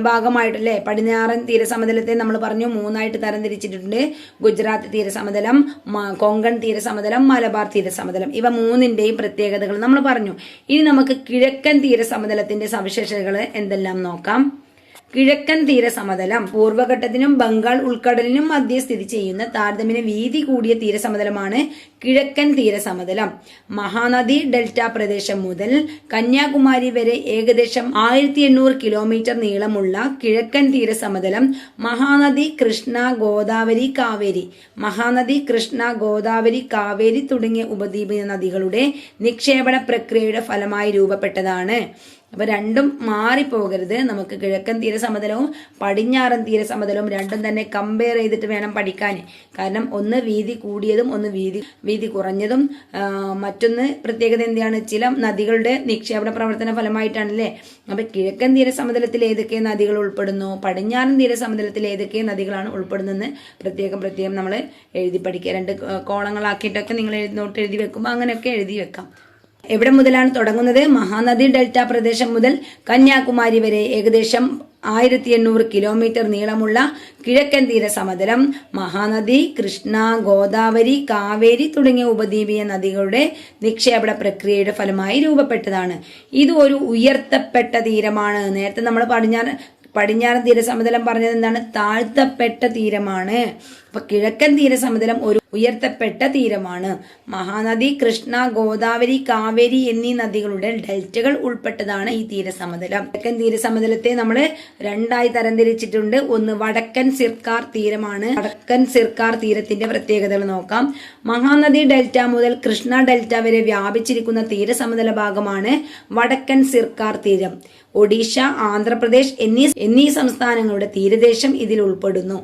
ഭാഗമായിട്ടല്ലേ? പടിഞ്ഞാറൻ തീരസമതലത്തെ നമ്മൾ പറഞ്ഞു മൂന്നായിട്ട് തരംതിരിച്ചിട്ടുണ്ട്. ഗുജറാത്ത് തീരസമതലം കൊങ്കൺ തീരസമതലം മലബാർ തീരസമതലം. ഇവ മൂന്നിന്റെയും പ്രത്യേകതകൾ നമ്മൾ പറഞ്ഞു. ഇനി നമുക്ക് കിഴക്കൻ തീരസമതലത്തിന്റെ സവിശേഷതകൾ എന്തെല്ലാം നോക്കാം? കിഴക്കൻ തീരസമതലം. പൂർവഘട്ടത്തിനും ബംഗാൾ ഉൾക്കടലിനും മധ്യ സ്ഥിതി ചെയ്യുന്ന താരതമ്യേന വീതി കൂടിയ തീരസമതലമാണ് കിഴക്കൻ തീരസമതലം. മഹാനദി ഡെൽറ്റ പ്രദേശം മുതൽ കന്യാകുമാരി വരെ ഏകദേശം ആയിരത്തി എണ്ണൂറ് കിലോമീറ്റർ നീളമുള്ള കിഴക്കൻ തീരസമതലം മഹാനദി കൃഷ്ണ ഗോദാവരി കാവേരി. മഹാനദി കൃഷ്ണ ഗോദാവരി കാവേരി തുടങ്ങിയ ഉപദ്വീപ നദികളുടെ നിക്ഷേപണ പ്രക്രിയയുടെ ഫലമായി രൂപപ്പെട്ടതാണ്. അപ്പൊ രണ്ടും മാറിപ്പോകരുത്. നമുക്ക് കിഴക്കൻ തീരസമതലവും പടിഞ്ഞാറൻ തീരസമതലവും രണ്ടും തന്നെ കമ്പയർ ചെയ്തിട്ട് വേണം പഠിക്കാൻ. കാരണം ഒന്ന് വീതി കൂടിയതും ഒന്ന് വീതി വീതി കുറഞ്ഞതും മറ്റൊന്ന് പ്രത്യേകത എന്താണ്? ചില നദികളുടെ നിക്ഷേപണ പ്രവർത്തന ഫലമായിട്ടാണല്ലേ? അപ്പൊ കിഴക്കൻ തീരസമതലത്തിൽ ഏതൊക്കെ നദികൾ ഉൾപ്പെടുന്നു? പടിഞ്ഞാറൻ തീരസമതലത്തിൽ ഏതൊക്കെ നദികളാണ് ഉൾപ്പെടുന്നതെന്ന് പ്രത്യേകം പ്രത്യേകം നമ്മൾ എഴുതി പഠിക്കുക. രണ്ട് കോളങ്ങളാക്കിയിട്ടൊക്കെ നിങ്ങൾ നോട്ട് എഴുതി വെക്കുമ്പോൾ അങ്ങനെയൊക്കെ എഴുതി വെക്കാം. എവിടെ മുതലാണ് തുടങ്ങുന്നത്? മഹാനദി ഡെൽറ്റ പ്രദേശം മുതൽ കന്യാകുമാരി വരെ ഏകദേശം ആയിരത്തി എണ്ണൂറ് കിലോമീറ്റർ നീളമുള്ള കിഴക്കൻ തീര സമതലം മഹാനദി കൃഷ്ണ ഗോദാവരി കാവേരി തുടങ്ങിയ ഉപദ്വീപീയ നദികളുടെ നിക്ഷേപണ പ്രക്രിയയുടെ ഫലമായി രൂപപ്പെട്ടതാണ്. ഇത് ഒരു ഉയർത്തപ്പെട്ട തീരമാണ്. നേരത്തെ നമ്മൾ പടിഞ്ഞാറ് പടിഞ്ഞാറൻ തീരസമതലം പറഞ്ഞത് എന്താണ്? താഴ്ത്തപ്പെട്ട തീരമാണ്. അപ്പൊ കിഴക്കൻ തീരസമതലം ഒരു ഉയർത്തപ്പെട്ട തീരമാണ്. മഹാനദി കൃഷ്ണ ഗോദാവരി കാവേരി എന്നീ നദികളുടെ ഡെൽറ്റകൾ ഉൾപ്പെട്ടതാണ് ഈ തീരസമതലം. കിഴക്കൻ തീരസമതലത്തെ നമ്മൾ രണ്ടായി തരംതിരിച്ചിട്ടുണ്ട്. ഒന്ന് വടക്കൻ സിർക്കാർ തീരമാണ്. വടക്കൻ സിർക്കാർ തീരത്തിന്റെ പ്രത്യേകതകൾ നോക്കാം. മഹാനദി ഡെൽറ്റ മുതൽ കൃഷ്ണ ഡെൽറ്റ വരെ വ്യാപിച്ചിരിക്കുന്ന തീരസമതല ഭാഗമാണ് വടക്കൻ സിർക്കാർ തീരം. ഒഡീഷ ആന്ധ്രാപ്രദേശ് എന്നീ എന്നീ സംസ്ഥാനങ്ങളുടെ തീരദേശം ഇതിൽ ഉൾപ്പെടുന്നു.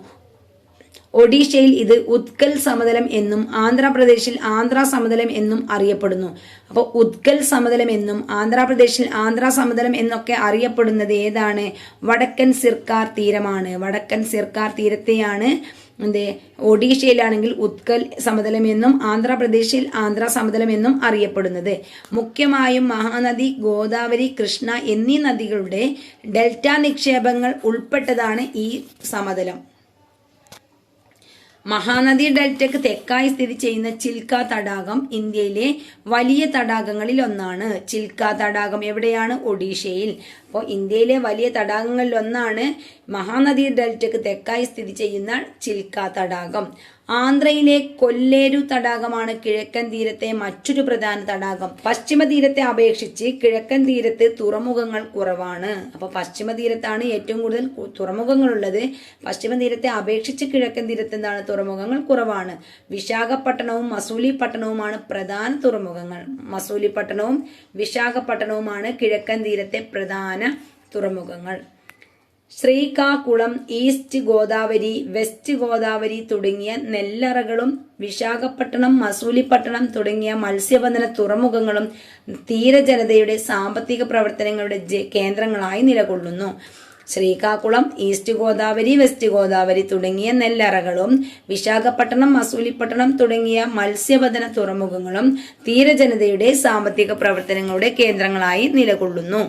ഒഡീഷയിൽ ഇത് ഉത്കൽ സമതലം എന്നും ആന്ധ്രാപ്രദേശിൽ ആന്ധ്രാ സമതലം എന്നും അറിയപ്പെടുന്നു. അപ്പോൾ ഉത്കൽ സമതലം എന്നും ആന്ധ്രാപ്രദേശിൽ ആന്ധ്രാ സമതലം എന്നൊക്കെ അറിയപ്പെടുന്നത് ഏതാണ്? വടക്കൻ സിർക്കാർ തീരമാണ്. വടക്കൻ സിർക്കാർ തീരത്തെയാണ് എന്തേ ഒഡീഷയിലാണെങ്കിൽ ഉത്കൽ സമതലം എന്നും ആന്ധ്രാപ്രദേശിൽ ആന്ധ്ര സമതലം എന്നും അറിയപ്പെടുന്നത്. മുഖ്യമായും മഹാനദി ഗോദാവരി കൃഷ്ണ എന്നീ നദികളുടെ ഡെൽറ്റ നിക്ഷേപങ്ങൾ ഉൾപ്പെട്ടതാണ് ഈ സമതലം. മഹാനദി ഡെൽറ്റയ്ക്ക് തെക്കായി സ്ഥിതി ചെയ്യുന്ന ചിൽക്ക തടാകം ഇന്ത്യയിലെ വലിയ തടാകങ്ങളിൽ ഒന്നാണ്. ചിൽക്ക തടാകം എവിടെയാണ്? ഒഡീഷയിൽ. അപ്പോൾ ഇന്ത്യയിലെ വലിയ തടാകങ്ങളിൽ ഒന്നാണ് മഹാനദി ഡെൽറ്റയ്ക്ക് തെക്കായി സ്ഥിതി ചെയ്യുന്ന ചിൽക്ക തടാകം. ആന്ധ്രയിലെ കൊല്ലേരു തടാകമാണ് കിഴക്കൻ തീരത്തെ മറ്റൊരു പ്രധാന തടാകം. പശ്ചിമ തീരത്തെ അപേക്ഷിച്ച് കിഴക്കൻ തീരത്ത് തുറമുഖങ്ങൾ കുറവാണ്. അപ്പൊ പശ്ചിമ തീരത്താണ് ഏറ്റവും കൂടുതൽ തുറമുഖങ്ങൾ ഉള്ളത് പശ്ചിമ തീരത്തെ അപേക്ഷിച്ച് കിഴക്കൻ തീരത്ത് എന്താണ് തുറമുഖങ്ങൾ കുറവാണ്. വിശാഖപട്ടണവും മസൂലി പട്ടണവുമാണ് പ്രധാന തുറമുഖങ്ങൾ. മസൂലി പട്ടണവും വിശാഖപട്ടണവുമാണ് കിഴക്കൻ തീരത്തെ പ്രധാന തുറമുഖങ്ങൾ. ശ്രീകാകുളം ഈസ്റ്റ് ഗോദാവരി വെസ്റ്റ് ഗോദാവരി തുടങ്ങിയ നെല്ലറകളും വിശാഖപട്ടണം മസൂലിപ്പട്ടണം തുടങ്ങിയ മത്സ്യബന്ധന തുറമുഖങ്ങളും തീരജനതയുടെ സാമ്പത്തിക പ്രവർത്തനങ്ങളുടെ കേന്ദ്രങ്ങളായി നിലകൊള്ളുന്നു. ശ്രീകാകുളം ഈസ്റ്റ് ഗോദാവരി വെസ്റ്റ് ഗോദാവരി തുടങ്ങിയ നെല്ലറകളും വിശാഖപട്ടണം മസൂലിപ്പട്ടണം തുടങ്ങിയ മത്സ്യബന്ധന തുറമുഖങ്ങളും തീരജനതയുടെ സാമ്പത്തിക പ്രവർത്തനങ്ങളുടെ കേന്ദ്രങ്ങളായി നിലകൊള്ളുന്നു.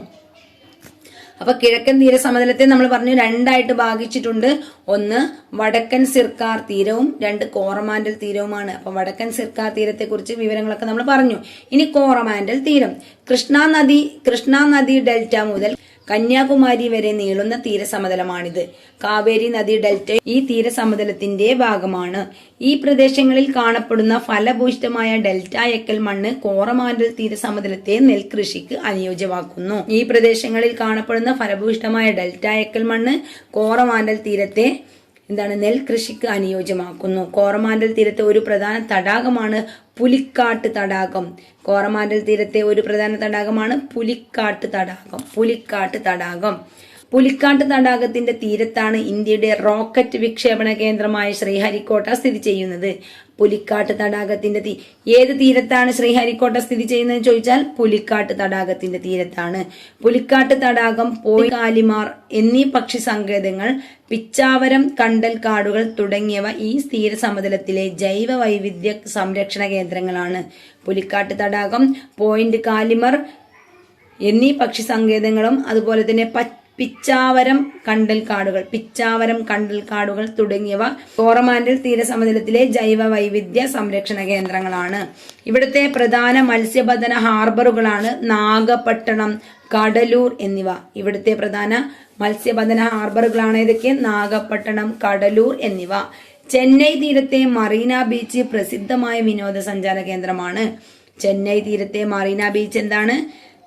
അപ്പൊ കിഴക്കൻ തീരസമതലത്തെ നമ്മൾ പറഞ്ഞു രണ്ടായിട്ട് ഭാഗിച്ചിട്ടുണ്ട്. ഒന്ന് വടക്കൻ സിർക്കാർ തീരവും രണ്ട് കോറമാൻഡൽ തീരവുമാണ്. അപ്പൊ വടക്കൻ സിർക്കാർ തീരത്തെ കുറിച്ച് വിവരങ്ങളൊക്കെ നമ്മൾ പറഞ്ഞു. ഇനി കോറമാൻഡൽ തീരം. കൃഷ്ണ നദി കൃഷ്ണ നദി ഡെൽറ്റ മുതൽ കന്യാകുമാരി വരെ നീളുന്ന തീരസമതലമാണിത്. കാവേരി നദി ഡെൽറ്റ ഈ തീരസമതലത്തിന്റെ ഭാഗമാണ്. ഈ പ്രദേശങ്ങളിൽ കാണപ്പെടുന്ന ഫലഭൂയിഷ്ടമായ ഡെൽറ്റ എക്കൽ മണ്ണ് കോറമാൻഡൽ തീരസമതലത്തെ നെൽകൃഷിക്ക് അനുയോജ്യമാക്കുന്നു. ഈ പ്രദേശങ്ങളിൽ കാണപ്പെടുന്ന ഫലഭൂയിഷ്ടമായ ഡെൽറ്റ എക്കൽ മണ്ണ് കോറമാൻഡൽ തീരത്തെ എന്താണ് നെൽകൃഷിക്ക് അനുയോജ്യമാക്കുന്നു. കോറമാൻഡൽ തീരത്തെ ഒരു പ്രധാന തടാകമാണ് പുലിക്കാട്ട് തടാകം. കോറമാൻഡൽ തീരത്തെ ഒരു പ്രധാന തടാകമാണ് പുലിക്കാട്ട് തടാകം. പുലിക്കാട്ട് തടാകം. പുലിക്കാട്ട് തടാകത്തിന്റെ തീരത്താണ് ഇന്ത്യയുടെ റോക്കറ്റ് വിക്ഷേപണ കേന്ദ്രമായ ശ്രീഹരിക്കോട്ട സ്ഥിതി ചെയ്യുന്നത്. പുലിക്കാട്ട് തടാകത്തിന്റെ തീ ഏത് തീരത്താണ് ശ്രീഹരിക്കോട്ട സ്ഥിതി ചെയ്യുന്നത് ചോദിച്ചാൽ പുലിക്കാട്ട് തടാകത്തിന്റെ തീരത്താണ്. പുലിക്കാട്ട് തടാകം പോയി കാലിമാർ എന്നീ പക്ഷി സങ്കേതങ്ങൾ പിച്ചാവരം കണ്ടൽ കാടുകൾ തുടങ്ങിയവ ഈ തീരസമതലത്തിലെ ജൈവ വൈവിധ്യ സംരക്ഷണ കേന്ദ്രങ്ങളാണ്. പുലിക്കാട്ട് തടാകം പോയിന്റ് കാലിമർ എന്നീ പക്ഷി സങ്കേതങ്ങളും അതുപോലെ തന്നെ പ- പിച്ചാവരം കണ്ടൽക്കാടുകൾ പിച്ചാവരം കണ്ടൽക്കാടുകൾ തുടങ്ങിയവ കോറമാൻഡൽ തീരസമതലത്തിലെ ജൈവ വൈവിധ്യ സംരക്ഷണ കേന്ദ്രങ്ങളാണ്. ഇവിടുത്തെ പ്രധാന മത്സ്യബന്ധന ഹാർബറുകളാണ് നാഗപട്ടണം കടലൂർ എന്നിവ. ഇവിടുത്തെ പ്രധാന മത്സ്യബന്ധന ഹാർബറുകളാണ് ഏതൊക്കെ? നാഗപട്ടണം കടലൂർ എന്നിവ. ചെന്നൈ തീരത്തെ മറീന ബീച്ച് പ്രസിദ്ധമായ വിനോദസഞ്ചാര കേന്ദ്രമാണ്. ചെന്നൈ തീരത്തെ മറീന ബീച്ച് എന്താണ്?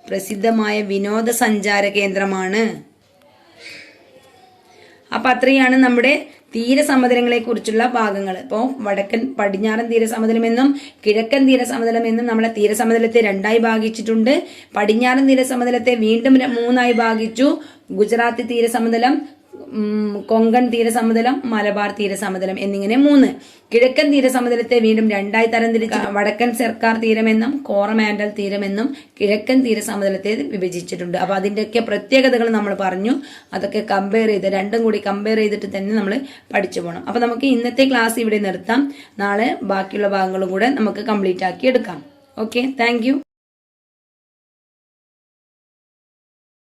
പ്രസിദ്ധമായ വിനോദസഞ്ചാര കേന്ദ്രമാണ്. അപ്പൊ അത്രയാണ് നമ്മുടെ തീരസമതലങ്ങളെ കുറിച്ചുള്ള ഭാഗങ്ങൾ ഇപ്പോൾ വടക്കൻ പടിഞ്ഞാറൻ തീരസമതലം എന്നും കിഴക്കൻ തീരസമതലം എന്നും നമ്മളെ തീരസമതലത്തെ രണ്ടായി ഭാഗിച്ചിട്ടുണ്ട്. പടിഞ്ഞാറൻ തീരസമതലത്തെ വീണ്ടും മൂന്നായി ഭാഗിച്ചു. ഗുജറാത്ത് തീരസമതലം കൊങ്കൺ തീരസമതലം മലബാർ തീരസമതലം എന്നിങ്ങനെ മൂന്ന്. കിഴക്കൻ തീരസമതലത്തെ വീണ്ടും രണ്ടായി തരംതിരിച്ച്. വടക്കൻ സർക്കാർ തീരമെന്നും കോറമാൻഡൽ തീരമെന്നും കിഴക്കൻ തീരസമതലത്തെ വിഭജിച്ചിട്ടുണ്ട്. അപ്പൊ അതിന്റെയൊക്കെ പ്രത്യേകതകൾ നമ്മൾ പറഞ്ഞു. അതൊക്കെ കമ്പയർ ചെയ്ത് രണ്ടും കൂടി കമ്പയർ ചെയ്തിട്ട് തന്നെ നമ്മൾ പഠിച്ചു പോകണം അപ്പൊ നമുക്ക് ഇന്നത്തെ ക്ലാസ് ഇവിടെ നിർത്താം. നാളെ ബാക്കിയുള്ള ഭാഗങ്ങളും കൂടെ നമുക്ക് കംപ്ലീറ്റ് ആക്കി എടുക്കാം. Okay thank